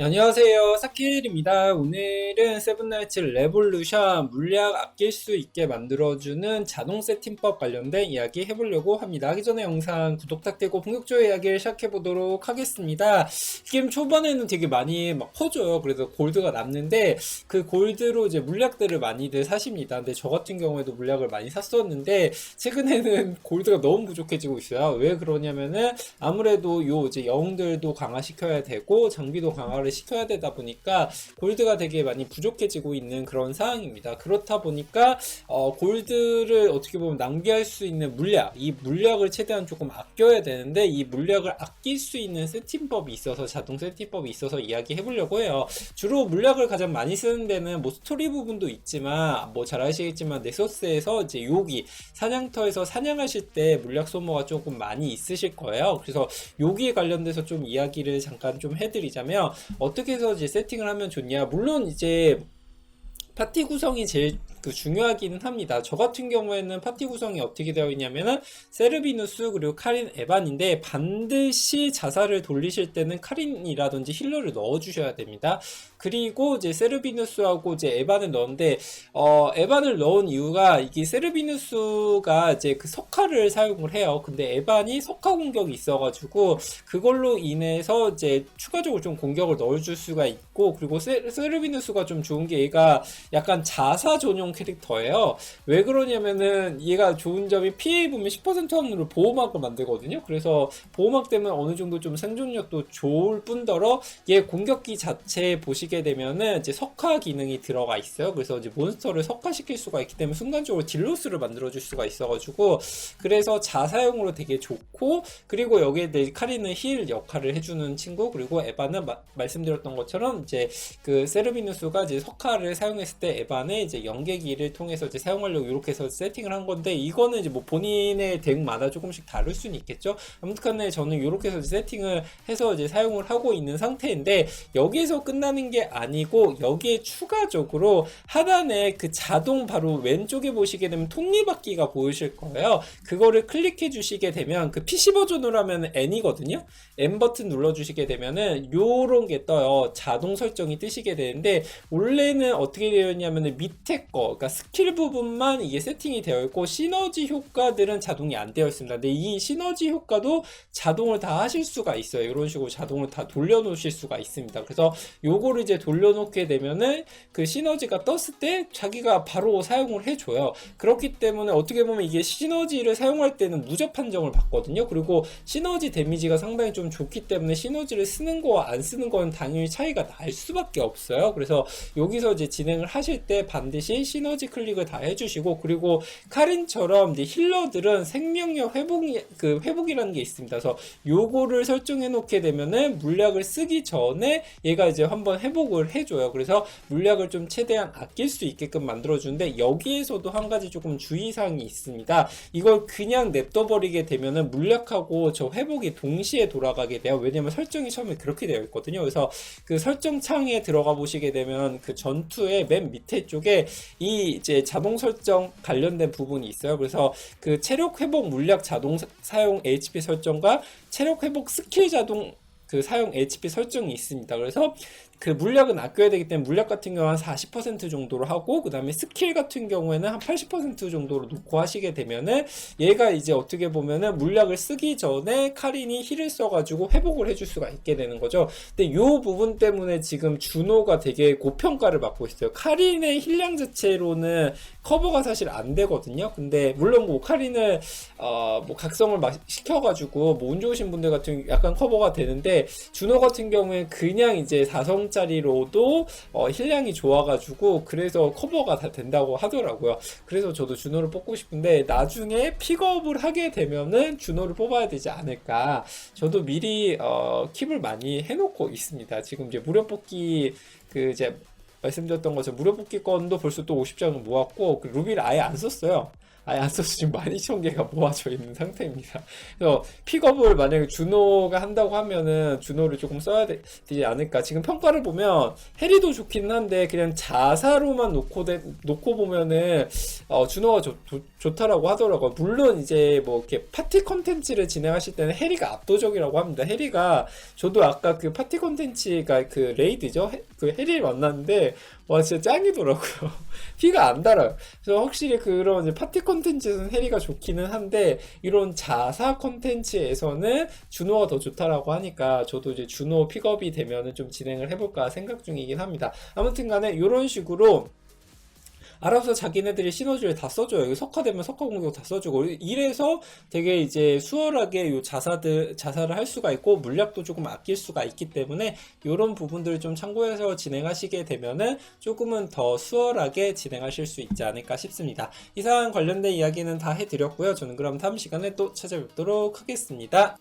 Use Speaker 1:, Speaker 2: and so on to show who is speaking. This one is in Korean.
Speaker 1: 네, 안녕하세요. 사키엘입니다. 오늘은 세븐나이츠 레볼루션 물약 아낄 수 있게 만들어주는 자동 세팅법 관련된 이야기 해보려고 합니다. 하기 전에 영상 구독 부탁드리고 본격적으로 이야기를 시작해보도록 하겠습니다. 게임 초반에는 되게 많이 막 퍼줘요. 그래서 골드가 남는데 그 골드로 이제 물약들을 많이들 사십니다. 근데 저 같은 경우에도 물약을 많이 샀었는데 최근에는 골드가 너무 부족해지고 있어요. 왜 그러냐면은 아무래도 요 이제 영웅들도 강화시켜야 되고 장비도 강화를 시켜야 되다 보니까 골드가 되게 많이 부족해지고 있는 그런 상황입니다. 그렇다 보니까 어, 골드를 어떻게 보면 낭비할 수 있는 물약, 이 물약을 최대한 조금 아껴야 되는데 이 물약을 아낄 수 있는 세팅법이 있어서 자동 세팅법이 있어서 이야기해 보려고 해요. 주로 물약을 가장 많이 쓰는 데는 뭐 스토리 부분도 있지만 뭐 잘 아시겠지만 넥서스에서 이제 요기 사냥터에서 사냥하실 때 물약 소모가 조금 많이 있으실 거예요. 그래서 여기에 관련돼서 좀 이야기를 잠깐 좀 해드리자면 어떻게 해서 이제 세팅을 하면 좋냐. 물론 이제 파티 구성이 제일 그 중요하기는 합니다. 저 같은 경우에는 파티 구성이 어떻게 되어 있냐면은 세르비누스 그리고 카린 에반인데 반드시 자살을 돌리실 때는 카린이라든지 힐러를 넣어 주셔야 됩니다. 그리고 이제 세르비누스하고 이제 에반을 넣었는데 어 에반을 넣은 이유가 이게 세르비누스가 이제 그 석화를 사용을 해요. 근데 에반이 석화 공격이 있어 가지고 그걸로 인해서 이제 추가적으로 좀 공격을 넣어 줄 수가 있고 그리고 세, 세르비누스가 좀 좋은 게 얘가 약간 자사 전용 캐릭터예요. 왜 그러냐면은 얘가 좋은 점이 피해 입으면 10% 확률로 보호막을 만들거든요. 그래서 보호막 때문에 어느 정도 좀 생존력도 좋을 뿐더러 얘 공격기 자체 보시게 되면은 이제 석화 기능이 들어가 있어요. 그래서 이제 몬스터를 석화시킬 수가 있기 때문에 순간적으로 딜로스를 만들어줄 수가 있어가지고 그래서 자사용으로 되게 좋고 그리고 여기에 내 카리는 힐 역할을 해주는 친구 그리고 에바는 마, 말씀드렸던 것처럼 이제 그 세르비누스가 이제 석화를 사용했을 때 에반의 이제 연계 기를 통해서 이제 사용하려고 이렇게 해서 세팅을 한 건데 이거는 이제 뭐 본인의 덱마다 조금씩 다를 수는 있겠죠. 아무튼간에 저는 이렇게 해서 세팅을 해서 이제 사용을 하고 있는 상태인데 여기에서 끝나는 게 아니고 여기에 추가적으로 하단에 그 자동 바로 왼쪽에 보시게 되면 톱니바퀴가 보이실 거예요. 그거를 클릭해 주시게 되면 그 PC 버전으로 하면 N이거든요. N 버튼 눌러 주시게 되면은 요런 게 떠요. 자동 설정이 뜨시게 되는데 원래는 어떻게 되어 있냐면은 밑에 거 그러니까 스킬 부분만 이게 세팅이 되어 있고 시너지 효과들은 자동이 안 되어 있습니다. 근데 이 시너지 효과도 자동을 다 하실 수가 있어요. 이런 식으로 자동을 다 돌려놓으실 수가 있습니다. 그래서 요거를 이제 돌려놓게 되면은 그 시너지가 떴을 때 자기가 바로 사용을 해줘요. 그렇기 때문에 어떻게 보면 이게 시너지를 사용할 때는 무적 판정을 받거든요. 그리고 시너지 데미지가 상당히 좀 좋기 때문에 시너지를 쓰는 거와 안 쓰는 거는 당연히 차이가 날 수밖에 없어요. 그래서 여기서 이제 진행을 하실 때 반드시 시너지 클릭을 다 해주시고 그리고 카린처럼 이제 힐러들은 생명력 회복이 그 회복이라는 게 있습니다. 그래서 요거를 설정해 놓게 되면은 물약을 쓰기 전에 얘가 이제 한번 회복을 해줘요. 그래서 물약을 좀 최대한 아낄 수 있게끔 만들어주는데 여기에서도 한 가지 조금 주의사항이 있습니다. 이걸 그냥 냅둬버리게 되면은 물약하고 저 회복이 동시에 돌아가게 돼요. 왜냐면 설정이 처음에 그렇게 되어 있거든요. 그래서 그 설정 창에 들어가 보시게 되면 그 전투의 맨 밑에 쪽에 이 이제 자동 설정 관련된 부분이 있어요. 그래서 그 체력 회복 물약 자동 사용 HP 설정과 체력 회복 스킬 자동 그 사용 HP 설정이 있습니다. 그래서 그 물약은 아껴야 되기 때문에 물약 같은 경우는 한 40% 정도로 하고 그 다음에 스킬 같은 경우에는 한 80% 정도로 놓고 하시게 되면은 얘가 이제 어떻게 보면은 물약을 쓰기 전에 카린이 힐을 써가지고 회복을 해줄 수가 있게 되는 거죠. 근데 요 부분 때문에 지금 준호가 되게 고평가를 받고 있어요. 카린의 힐량 자체로는 커버가 사실 안 되거든요. 근데 물론 뭐 카린을 어 뭐 각성을 막 시켜가지고 뭐 운 좋으신 분들 같은 약간 커버가 되는데 준호 같은 경우에 그냥 이제 4성짜리로도 어 힐량이 좋아가지고 그래서 커버가 다 된다고 하더라고요. 그래서 저도 준호를 뽑고 싶은데 나중에 픽업을 하게 되면은 준호를 뽑아야 되지 않을까. 저도 미리 어 킵을 많이 해놓고 있습니다. 지금 이제 무료 뽑기 그 이제 말씀드렸던 것처럼 무료 건도 벌써 또 50장을 모았고 그 루비를 아예 안 썼어요. 아예 안 써서 지금 12,000개가 모아져 있는 상태입니다. 그래서 픽업을 만약에 준호가 한다고 하면은 준호를 조금 써야 되, 지 않을까. 지금 평가를 보면 해리도 좋긴 한데 그냥 자사로만 놓고 대, 놓고 보면은 어, 준호가 좋, 좋, 좋 다라고 하더라고요. 물론 이제 뭐 이렇게 파티 컨텐츠를 진행하실 때는 해리가 압도적이라고 합니다. 해리가 저도 아까 그 파티 컨텐츠가 그 레이드죠. 해- 그 해리를 만났는데 와 진짜 짱이더라고요. 피가 안 달아요. 그래서 확실히 그런 파티 컨 텐츠에서는 해리가 좋기는 한데 이런 자사 컨텐츠에서는 준호가 더 좋다라고 하니까 저도 이제 준호 픽업이 되면은 좀 진행을 해볼까 생각 중이긴 합니다. 아무튼간에 이런 식으로 알아서 자기네들이 시너지를 다 써줘요. 석화되면 석화 공격 다 써주고 이래서 되게 이제 수월하게 요 자사들 자사를 할 수가 있고 물약도 조금 아낄 수가 있기 때문에 이런 부분들을 좀 참고해서 진행하시게 되면은 조금은 더 수월하게 진행하실 수 있지 않을까 싶습니다. 이상 관련된 이야기는 다 해드렸고요. 저는 그럼 다음 시간에 또 찾아뵙도록 하겠습니다.